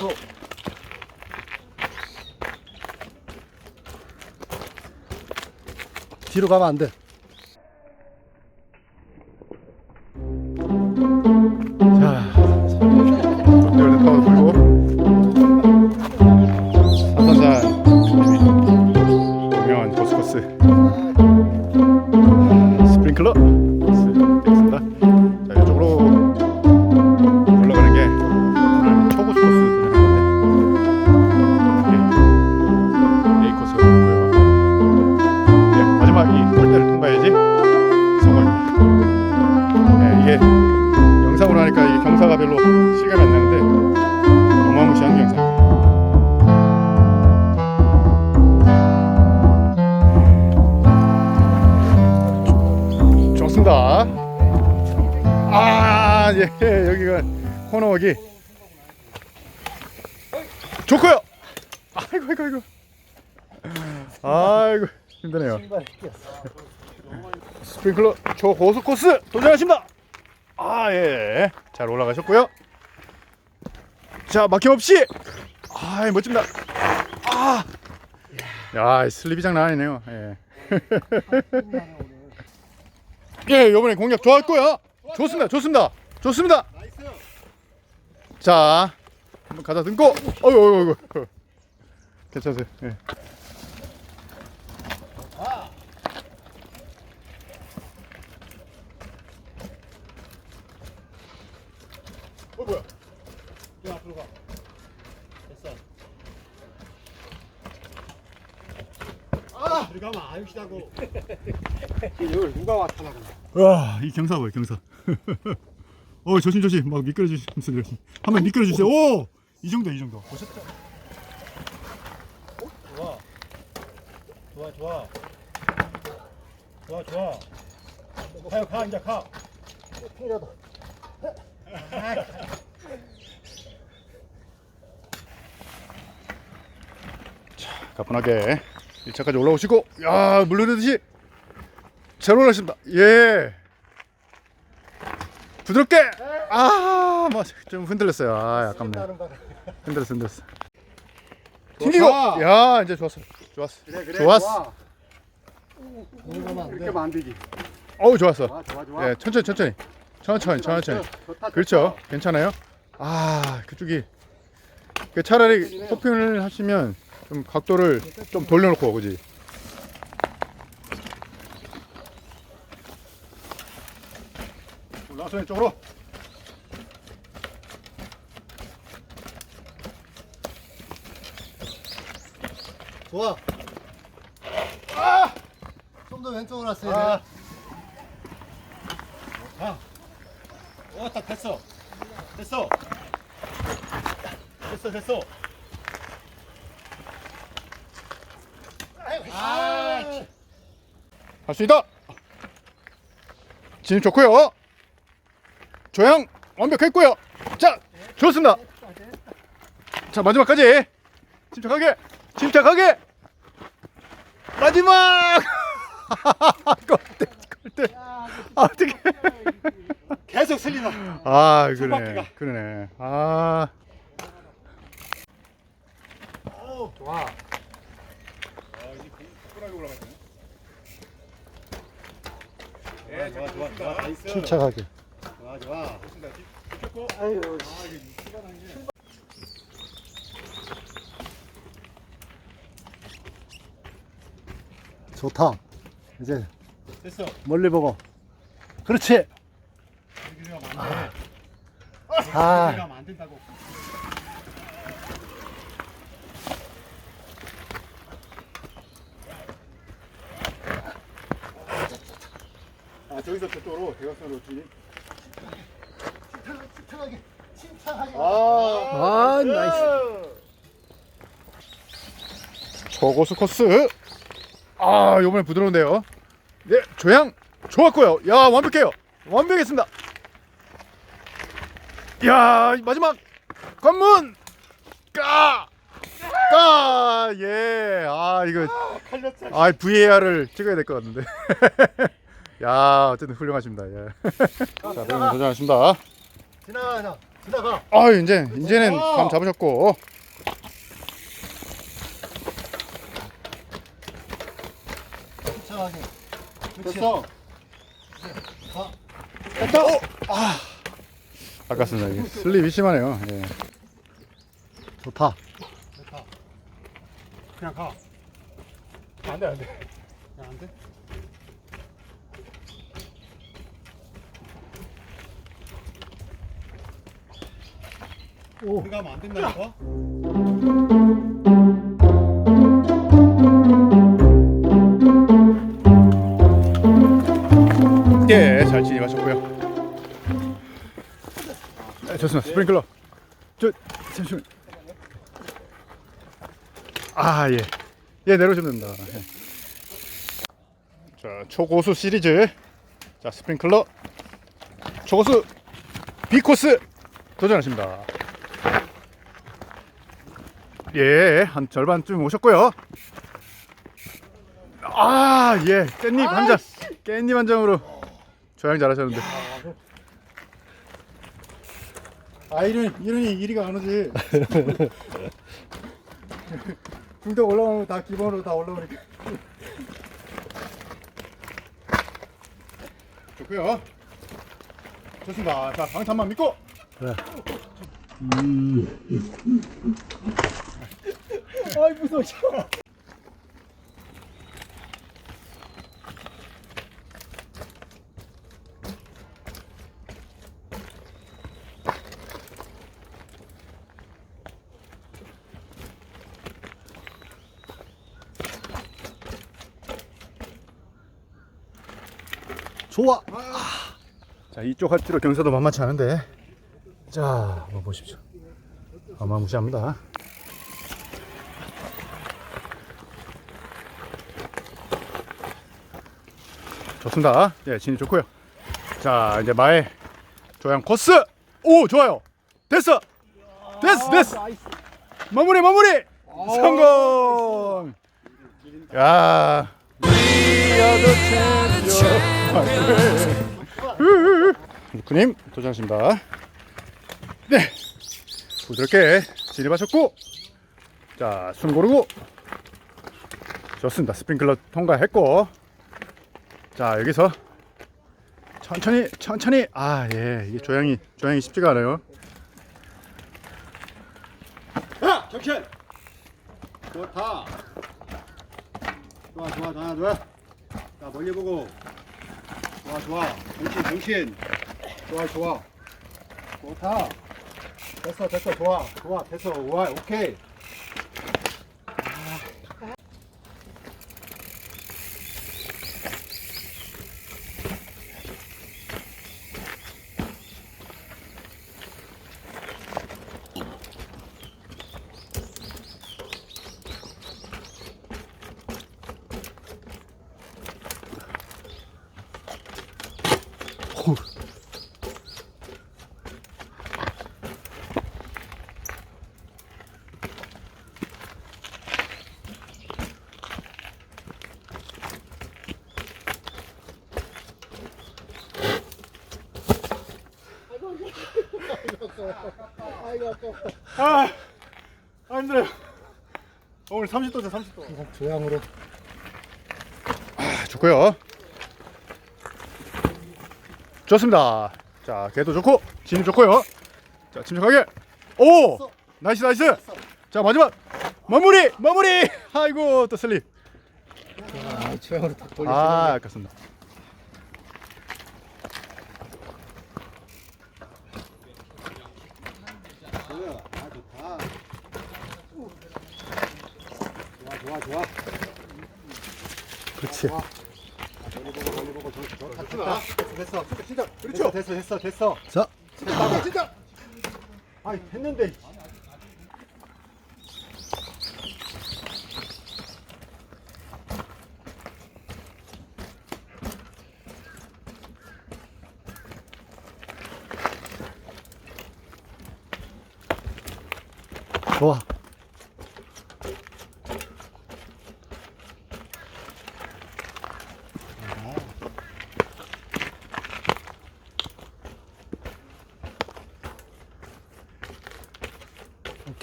바로 뒤로 가면 안 돼. 유명한 고스코스. 스프링클러 아, 예, 여기가 코너워기 좋고요. 아이고, 아이고, 아이고. 아이고, 힘드네요. 스프링클러 초고속 코스 도전하십니다. 아 예, 잘 올라가셨고요. 자 막힘없이 아 멋집니다. 아, 야이 슬립이 장난 아니네요. 예. 예, 이번에 공략 좋았고요. 좋습니다, 좋습니다, 좋습니다. 자, 한번 가다 등고. 어유, 어유, 어유. 괜찮으세요? 예. 어 뭐야? 야, 앞으로 가. 됐어. 아! 들어가면 아유시다고. 이걸 누가 왔다고. 와, 이 경사 뭐야, 경사. 어, 조심 조심. 막 미끄러 주시면서 이렇게. 한번 미끄러 주세요. 오! 이 정도, 이 정도. 보셨죠? 좋아. 좋아, 좋아. 좋아, 좋아. 가요, 가, 이제 가. 풍이라도. 가뿐하게 1차까지 올라오시고, 야, 물르듯이 잘 올라가십니다. 예. 부드럽게! 아, 뭐, 좀 흔들렸어요. 아, 아깝네. 흔들렸어, 흔들렸어. 튕기고! 좋아. 야, 이제 좋았어. 좋았어. 그래, 그래. 좋았어. 이렇게 만들기. 어우, 좋았어. 좋아, 좋아, 좋아. 예, 천천히, 천천히. 천천히, 천천히. 좋다, 그렇죠. 괜찮아요. 아 그쪽이 그 차라리 토핑을 하시면 좀 각도를 좀 돌려놓고 그지. 올라와서 왼쪽으로. 좋아. 아! 좀 더 왼쪽으로 왔어야 돼. 아. 오, 딱 됐어. 됐어. 됐어, 됐어. 아, 할 수 있다. 진입 좋고요. 조향 완벽했고요. 자, 좋습니다. 자, 마지막까지 침착하게, 침착하게. 마지막. 꼴대, 꼴대. 아, 어떻게? 계속 슬리나. 아, 그러네, 손바퀴가. 그러네. 아, 오, 좋아. 네, 좋아, 좋아, 좋아. 좋아. 아유, 좋다. 이제 됐어. 멀리 보고. 그렇지. 아, 된다고. 아 저기서 저쪽으로 대각선으로 진입. 침착하게. 침착하게. 아, 아, 나이스. 저고수 코스. 아, 요번에 부드러운데요. 네, 조향 좋았고요. 야, 완벽해요. 완벽했습니다. 야, 마지막 관문. 까! 까! 예. 아, 이거 칼렸어. 아, VAR을 찍어야 될 것 같은데. 야, 어쨌든 훌륭하십니다. 예. 자, 배우님 도전하십니다. 지나가자. 기다가. 아 이제 이제는 감 잡으셨고 천천하게. 됐어. 됐다. 어! 아 아깝습니다. 이게 슬립이 심하네요. 예. 좋다. 그냥 가. 안 돼, 안 돼. 안 돼? 오. 가면 안 된다니까? 예, 잘 진입하셨고요. 네, 좋습니다. 스프링클러. 저 잠시만. 아 예, 예 내려오시면 됩니다. 예. 자 초고수 시리즈. 자 스프링클러. 초고수 B 코스 도전하십니다. 예, 한 절반쯤 오셨고요. 아, 예, 깻잎 한 장, 깻잎 한 장으로 조향 잘하셨는데. 아, 이런 이런이 이리가 안 오지. 중도 올라오면 다 기본으로 다 올라오니까. 좋고요. 좋습니다. 자, 방탄만 믿고. 그래. 아이 무서워. 좋아. 자 이쪽 할지로 경사도 만만치 않은데 자 한번 보십시오 어마무시합니다 좋습니다 예 진입 좋고요 자 이제 마의 조향 코스 오 좋아요 됐어 됐어 됐어 마무리 마무리 성공 야 루크님 도전하십니다. 네, 부드럽게 진입하셨고, 자, 숨 고르고, 좋습니다. 스프링클러 통과했고, 자, 여기서 천천히, 천천히, 아, 예, 이게 조향이, 조향이 쉽지가 않아요. 야! 정신! 좋다. 좋아, 좋아, 좋아, 좋아. 자, 멀리 보고. 좋아, 좋아. 정신, 정신. 좋아, 좋아. 좋다. 됐어, 됐어, 좋아. 좋아, 됐어. 와, 오케이. 아, 아 힘들어요. 오늘 30도죠, 30도. 조향으로. 아, 좋고요. 좋습니다. 자, 개도 좋고 진입 좋고요. 자, 침착하게. 오, 나이스 나이스. 자, 마지막 마무리 마무리. 아이고 또 슬립. 아, 조향으로 딱 돌리시는 아, 아깝습니다. 아, 아, 좋다. 좋아, 좋아, 좋아. 그렇지. 멀리 보고, 멀리 보고. 좋다, 좋다. 됐어, 됐어. 진짜, 그렇죠. 됐어, 됐어, 됐어. 자, 됐다, 진짜. 아, 했는데. 좋아.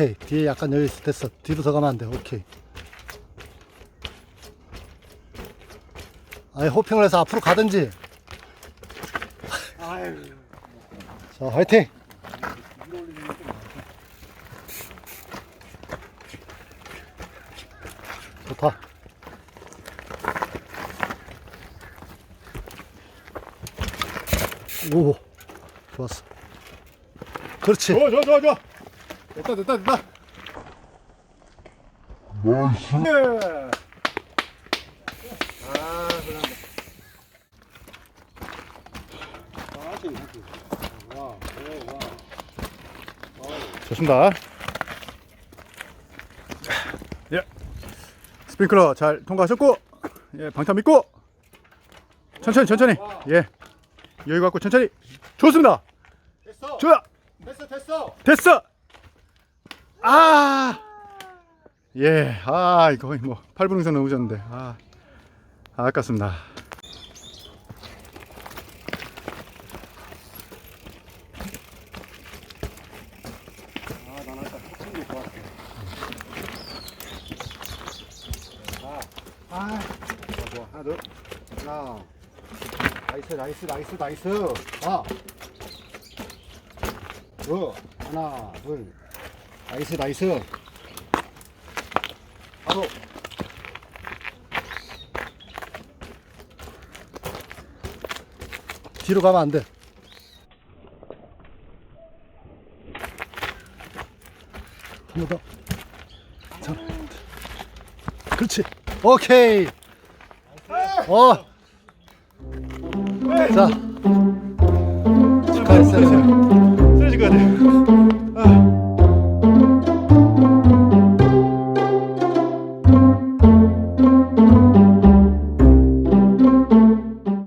오케이. 뒤에 약간 여유 있어. 됐어. 뒤로 더 가면 안 돼. 오케이. 아예 호핑을 해서 앞으로 가든지. 자, 화이팅! 좋다. 오, 좋았어. 그렇지. 좋아 좋아 좋아 좋아 됐다 됐다 됐다 나이스 아, 그런데. 와. 좋습니다 예 스프링클러 잘 통과하셨고 예 방탄 믿고 천천히 천천히 예 여유 갖고 천천히 좋습니다 됐어. 좋아 됐어, 됐어. 됐어 아 예, 아, 거의 뭐 8분 이상 넘으셨는데, 아, 아 아깝습니다. 아. 아, 아. 나이스, 나이스, 나이스, 나이스. 아. 둘. 하나, 둘. 나이스, 나이스. 바로. 뒤로 가면 안 돼. 한 번 더. 자. 그렇지. 오케이. 어. 자. 축하했어요. 쓰러질 것같